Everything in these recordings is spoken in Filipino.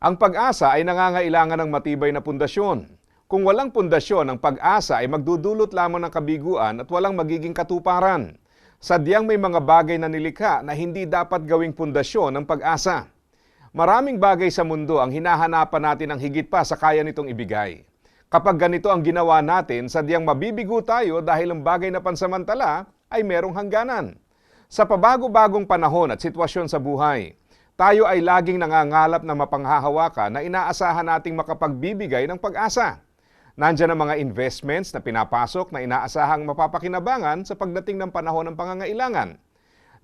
Ang pag-asa ay nangangailangan ng matibay na pundasyon. Kung walang pundasyon, ang pag-asa ay magdudulot lamang ng kabiguan at walang magiging katuparan. Sadyang may mga bagay na nilikha na hindi dapat gawing pundasyon ng pag-asa. Maraming bagay sa mundo ang hinahanapan natin ng higit pa sa kaya nitong ibigay. Kapag ganito ang ginawa natin, sadyang mabibigo tayo dahil ang bagay na pansamantala ay merong hangganan. Sa pabago-bagong panahon at sitwasyon sa buhay, tayo ay laging nangangalap ng mapanghahawakan na inaasahan nating makapagbibigay ng pag-asa. Nandiyan ang mga investments na pinapasok na inaasahang mapapakinabangan sa pagdating ng panahon ng pangangailangan.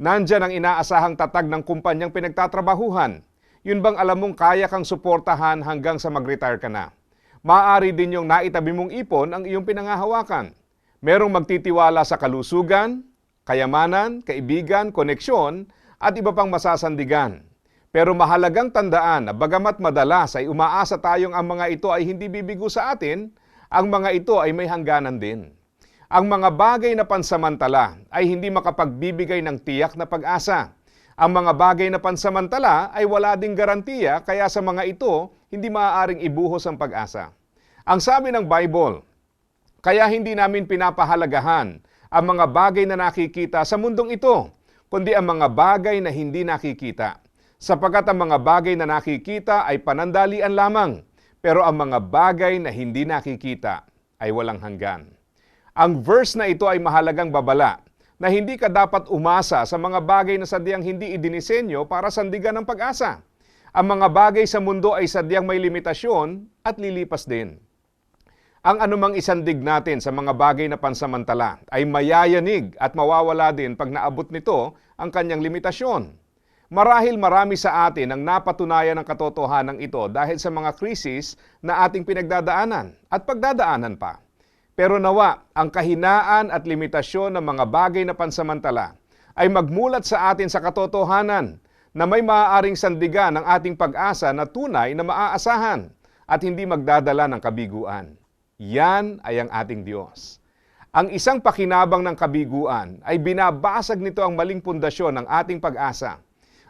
Nandiyan ang inaasahang tatag ng kumpanyang pinagtatrabahuhan. Yun bang alam mong kaya kang suportahan hanggang sa mag-retire ka na? Maaari din yung naitabi mong ipon ang iyong pinangahawakan. Merong magtitiwala sa kalusugan, kayamanan, kaibigan, koneksyon, at iba pang masasandigan. Pero mahalagang tandaan na bagamat madalas ay umaasa tayong ang mga ito ay hindi bibigo sa atin, ang mga ito ay may hangganan din. Ang mga bagay na pansamantala ay hindi makapagbibigay ng tiyak na pag-asa. Ang mga bagay na pansamantala ay wala ding garantiya kaya sa mga ito hindi maaaring ibuhos ang pag-asa. Ang sabi ng Bible, kaya hindi namin pinapahalagahan ang mga bagay na nakikita sa mundong ito, kundi ang mga bagay na hindi nakikita. Sapagkat ang mga bagay na nakikita ay panandalian lamang, pero ang mga bagay na hindi nakikita ay walang hanggan. Ang verse na ito ay mahalagang babala na hindi ka dapat umasa sa mga bagay na sadyang hindi idinisenyo para sandigan ng pag-asa. Ang mga bagay sa mundo ay sadyang may limitasyon at lilipas din. Ang anumang isandig natin sa mga bagay na pansamantala ay mayayanig at mawawala din pag naabot nito ang kanyang limitasyon. Marahil marami sa atin ang napatunayan ng katotohanan ito dahil sa mga krisis na ating pinagdadaanan at pagdadaanan pa. Pero nawa, ang kahinaan at limitasyon ng mga bagay na pansamantala ay magmulat sa atin sa katotohanan na may maaaring sandigan ng ating pag-asa na tunay na maaasahan at hindi magdadala ng kabiguan. Yan ay ang ating Diyos. Ang isang pakinabang ng kabiguan ay binabasag nito ang maling pundasyon ng ating pag-asa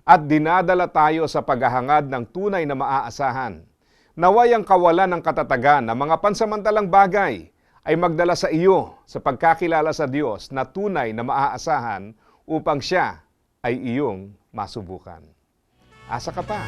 at dinadala tayo sa paghahangad ng tunay na maaasahan. Naway ang kawalan ng katatagan ng mga pansamantalang bagay ay magdala sa iyo sa pagkakilala sa Diyos na tunay na maaasahan upang siya ay iyong masubukan. Asa ka pa?